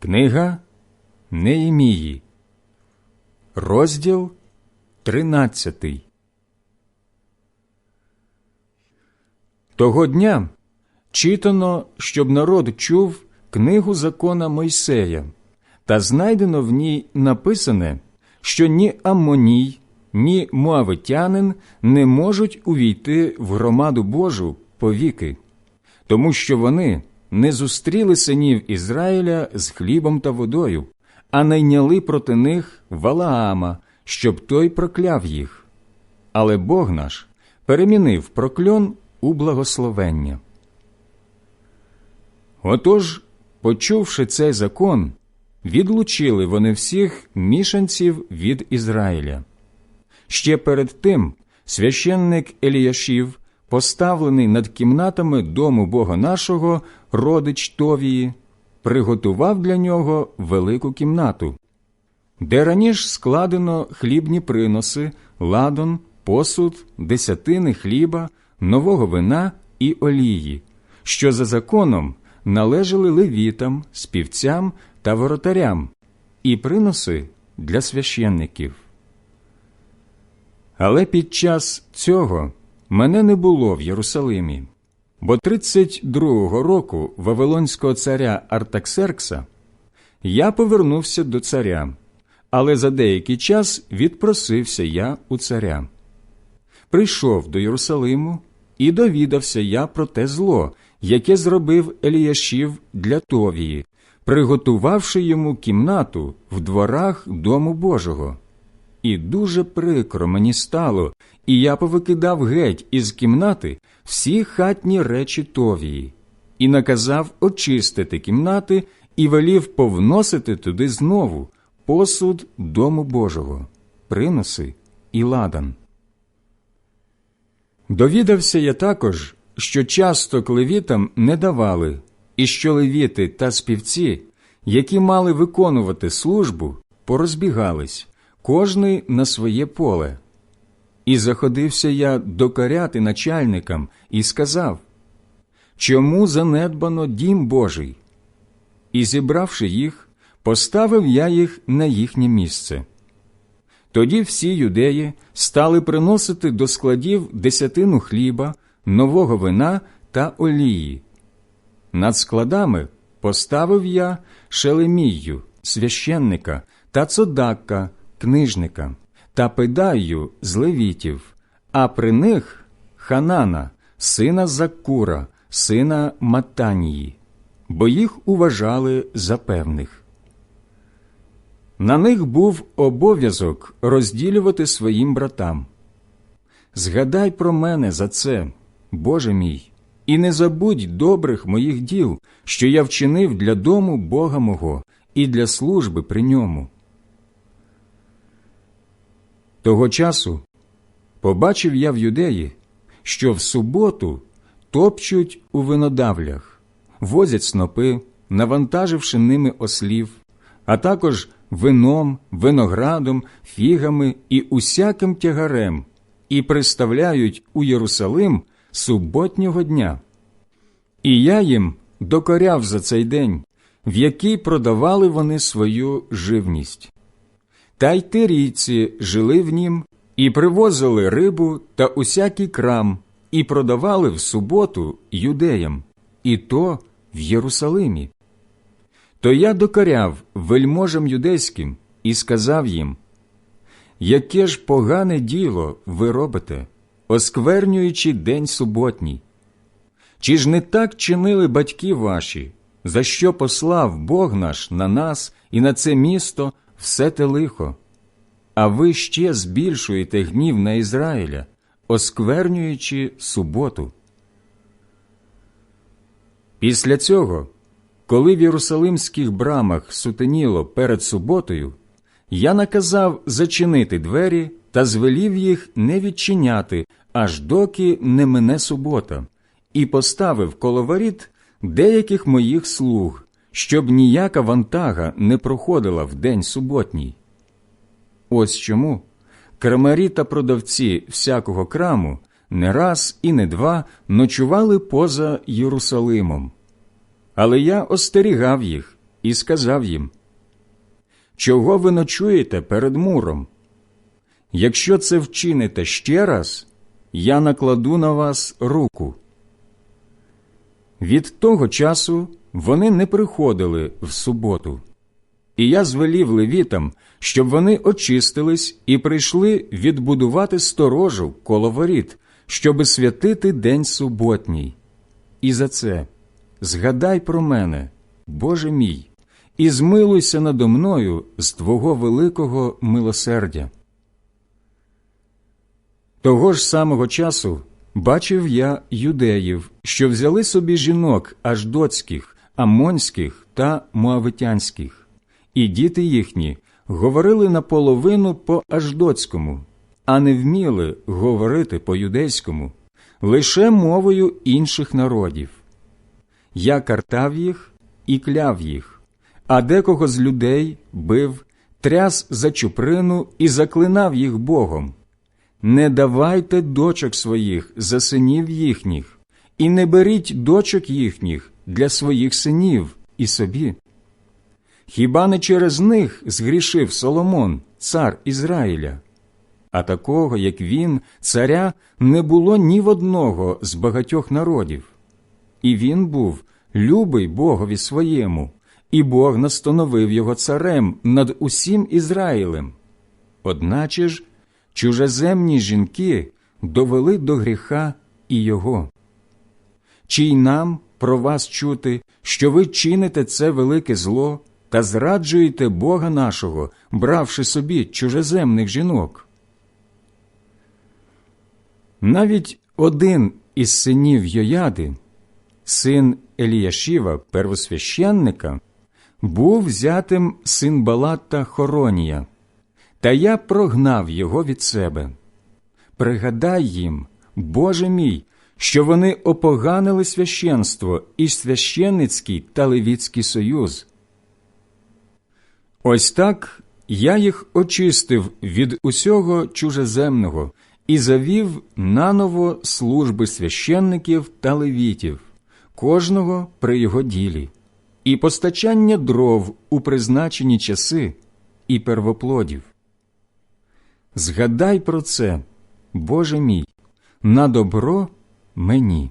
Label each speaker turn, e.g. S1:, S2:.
S1: Книга Неємії, розділ 13 Того дня читано, щоб народ чув книгу закона Мойсея, та знайдено в ній написане, що ні Аммоній, ні Муавитянин не можуть увійти в громаду Божу повіки, тому що вони не зустріли синів Ізраїля з хлібом та водою, а найняли проти них Валаама, щоб той прокляв їх. Але Бог наш перемінив прокльон у благословення. Отож, почувши цей закон, відлучили вони всіх мішанців від Ізраїля. Ще перед тим священник Еліяшів поставлений над кімнатами дому Бога нашого, родич Товії, приготував для нього велику кімнату, де раніше складено хлібні приноси, ладон, посуд, десятини хліба, нового вина і олії, що за законом належали левітам, співцям та воротарям, і приноси для священників. Але під час цього мене не було в Єрусалимі, бо 32-го року Вавилонського царя Артаксеркса я повернувся до царя, але за деякий час відпросився я у царя. Прийшов до Єрусалиму і довідався я про те зло, яке зробив Еліяшів для Товії, приготувавши йому кімнату в дворах Дому Божого. І дуже прикро мені стало, і я повикидав геть із кімнати всі хатні речі Товії, і наказав очистити кімнати і велів повносити туди знову посуд Дому Божого, приноси і ладан. Довідався я також, що часто клевітам не давали, і що левіти та співці, які мали виконувати службу, порозбігались, кожний на своє поле. І заходився я докоряти начальникам і сказав Чому занедбано дім Божий? І, зібравши їх, поставив я їх на їхнє місце. Тоді всі юдеї стали приносити до складів десятину хліба, нового вина та олії. Над складами поставив я Шелемію, священника та цодакка, книжника та педаю з левітів, а при них Ханана, сина Закура, сина Матанії, бо їх уважали за певних. На них був обов'язок розділювати своїм братам. Згадай про мене за це, Боже мій, і не забудь добрих моїх діл, що я вчинив для дому Бога мого і для служби при ньому. Того часу побачив я в юдеї, що в суботу топчуть у винодавлях, возять снопи, навантаживши ними ослів, а також вином, виноградом, фігами і усяким тягарем, і приставляють у Єрусалим суботнього дня. І я їм докоряв за цей день, в який продавали вони свою живність. Та й тирійці жили в нім і привозили рибу та усякий крам, і продавали в суботу юдеям, і то в Єрусалимі. То я докоряв вельможам юдейським і сказав їм Яке ж погане діло ви робите, осквернюючи день суботній? Чи ж не так чинили батьки ваші, за що послав Бог наш на нас і на це місто все те лихо? А ви ще збільшуєте гнів на Ізраїля, осквернюючи суботу. Після цього, коли в Єрусалимських брамах сутеніло перед суботою, я наказав зачинити двері та звелів їх не відчиняти, аж доки не мине субота, і поставив коло воріт деяких моїх слуг, щоб ніяка вантага не проходила в день суботній. Ось чому крамарі та продавці всякого краму не раз і не два ночували поза Єрусалимом. Але я остерігав їх і сказав їм Чого ви ночуєте перед муром? Якщо це вчините ще раз, я накладу на вас руку. Від того часу вони не приходили в суботу. І я звелів левітам, щоб вони очистились і прийшли відбудувати сторожу коло воріт, щоби святити день суботній. І за це згадай про мене, Боже мій, і змилуйся надо мною з Твого великого милосердя. Того ж самого часу бачив я юдеїв, що взяли собі жінок аждоцьких, амонських та муавитянських, і діти їхні говорили наполовину по аждоцькому, а не вміли говорити по юдейському, лише мовою інших народів. Я картав їх і кляв їх, а декого з людей бив, тряс за чуприну і заклинав їх Богом. Не давайте дочок своїх за синів їхніх, і не беріть дочок їхніх для своїх синів і собі. Хіба не через них згрішив Соломон, цар Ізраїля? А такого, як він, царя, не було ні в одного з багатьох народів. І він був любий Богові своєму, і Бог настановив його царем над усім Ізраїлем. Одначе ж чужеземні жінки довели до гріха і його. Чи й нам про вас чути, що ви чините це велике зло та зраджуєте Бога нашого, бравши собі чужеземних жінок? Навіть один із синів Йояди, син Еліяшіва, первосвященника, був взятим син Балата Хоронія, та я прогнав його від себе. Пригадай їм, Боже мій, що вони опоганили священство і священницький та левіцький союз. Ось так я їх очистив від усього чужеземного і завів наново служби священників та левітів, кожного при його ділі, і постачання дров у призначені часи і первоплодів. Згадай про це, Боже мій, на добро мені.